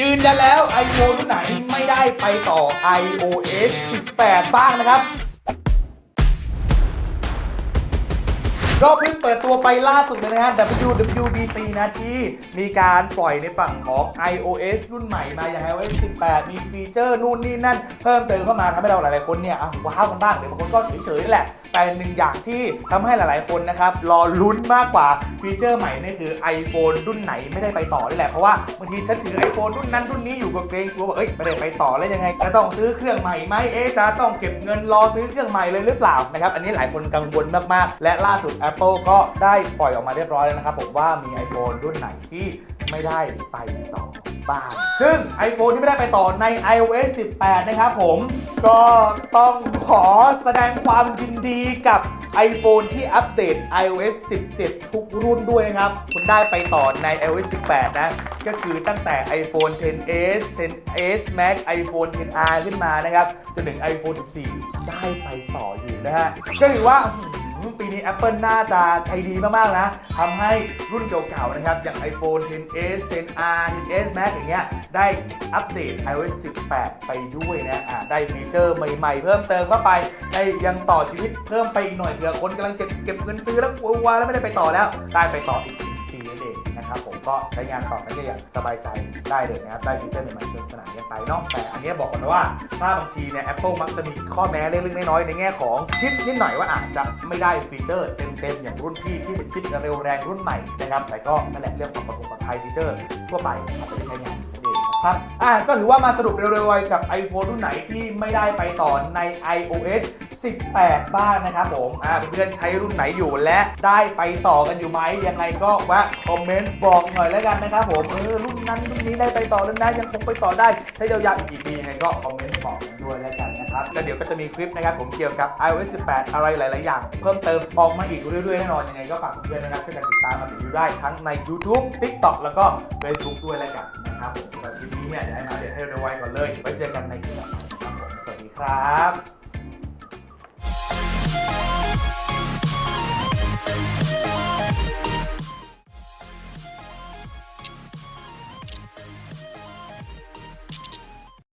ยืนยันแล้ว iPhone รุ่นไหนไม่ได้ไปต่อ iOS 18 บ้างนะครับ ก็เพิ่งเปิดตัวไปล่าสุดเลยนะฮะ WWDC นะที่มีการปล่อยในฝั่งของ iOS รุ่นใหม่มาอย่าง iOS 18 มีฟีเจอร์นู่นนี่นั่น เพิ่มเติมเข้ามาทำให้เราหลายๆคนเนี่ยอะว้าวกันบ้างเดี๋ยวบางคนก็เฉยๆนี่แหละ แต่หนึ่งอย่างที่ทำให้หลายๆคนนะครับ รอลุ้นมากกว่าฟีเจอร์ใหม่นี่คือ iPhone รุ่นไหนไม่ได้ไปต่อนี่แหละเพราะว่าบางทีฉันถือ iPhone รุ่นนั้นรุ่นนี้อยู่ก็เกรงกลัวว่าเอ้ยไม่ได้ไปต่อแล้วยังไงจะต้องซื้อเครื่องใหม่ไหมเอ๊ะจะต้องเก็บเงินรอซื้อเครื่องใหม่เลยหรือเปล่านะครับอันนี้หลายคนกังวลมากๆ และล่าสุด Apple ก็ได้ปล่อยออกมาเรียบร้อยแล้วนะครับผมว่ามี iPhone รุ่นไหนที่ไม่ได้ไปต่อบ้างซึ่ง iPhone ที่ไม่ได้ไปต่อใน iOS 18 นะครับผมก็ต้องขอแสดงความยินดีกับ iPhone ที่อัปเดต iOS 17 ทุกรุ่นด้วยนะครับ คุณได้ไปต่อใน iOS 18 นะ ก็คือตั้งแต่ iPhone 10s 10s Max iPhone 10r ขึ้นมานะครับ จนถึง iPhone 14 ได้ไปต่ออยู่นะฮะ ก็ถือว่าุ่งปีนี้ Apple น่าจะใจดีมากๆนะทำให้รุ่นเก่าๆนะครับอย่าง iPhone 10s 10r 10s Max อย่างเงี้ยได้อัปเดต iOS 18 ไปด้วยนะอ่าได้ฟีเจอร์ใหม่ๆ เพิ่มเติมเข้าไปได้ยังต่อชีวิตเพิ่มไปอีกหน่อยเผื่อคนกำลังเก็บเก็บเงินซื้อแล้วกลัวแล้วไม่ได้ไปต่อแล้วได้ไปต่ออีก เด็กนะครับผมก็ใช้งานต่อได้อย่างสบายใจได้เลยนะครับได้ฟีเจอร์ใหม่ๆสนุกสนานกันไปเนาะแต่อันนี้บอกก่อนนะว่าถ้าบางทีเนี่ย Apple มักจะมีข้อแม้เล็กๆน้อยๆในแง่ของชิปนิดหน่อยว่าอาจจะไม่ได้ฟีเจอร์เต็มๆอย่างรุ่นพี่ที่เป็นชิปเร็วแรงรุ่นใหม่นะครับแต่ก็นั่นแหละเรื่องของปลอดภัยฟีเจอร์ทั่วไปอาจจะใช้งาน นั่นเองนะครับอะก็ถือว่ามาสรุปเร็วๆกับ iPhone รุ่นไหนที่ไม่ได้ไปต่อใน iOS 18 บ้างนะครับผมอ่าเพื่อนใช้รุ่นไหนอยู่และได้ไปต่อกันอยู่ไหมยังไงก็แวะคอมเมนต์บอกหน่อยแล้วกันนะครับผมเออรุ่นนั้นรุ่นนี้ได้ไปต่อแล้วนะยังคงไปต่อได้ใช้ยาวๆอีกกี่ปียังไงก็คอมเมนต์บอกกันด้วยแล้วกัน นะครับแล้วเดี๋ยวก็จะมีคลิปนะครับผมเกี่ยวกับ iOS 18 อะไรหลาย ๆ อย่าง เพิ่มเติมออกมาอีกเรื่อย ๆ แน่นอนยังไงก็ฝากเพื่อนๆนะครับช่วยกันติดตามมาติดอยู่ได้ทั้งใน YouTube TikTok แล้วก็ Facebook ด้วยแล้วกันนะครับผมสำหรับคลิปนี้เนี่ยเดี๋ยวให้มาเดี๋ยวให้เราไว้ก่อนเลยไว้เจอกันในคลิปต่อไปครับผมสวัสดีครับ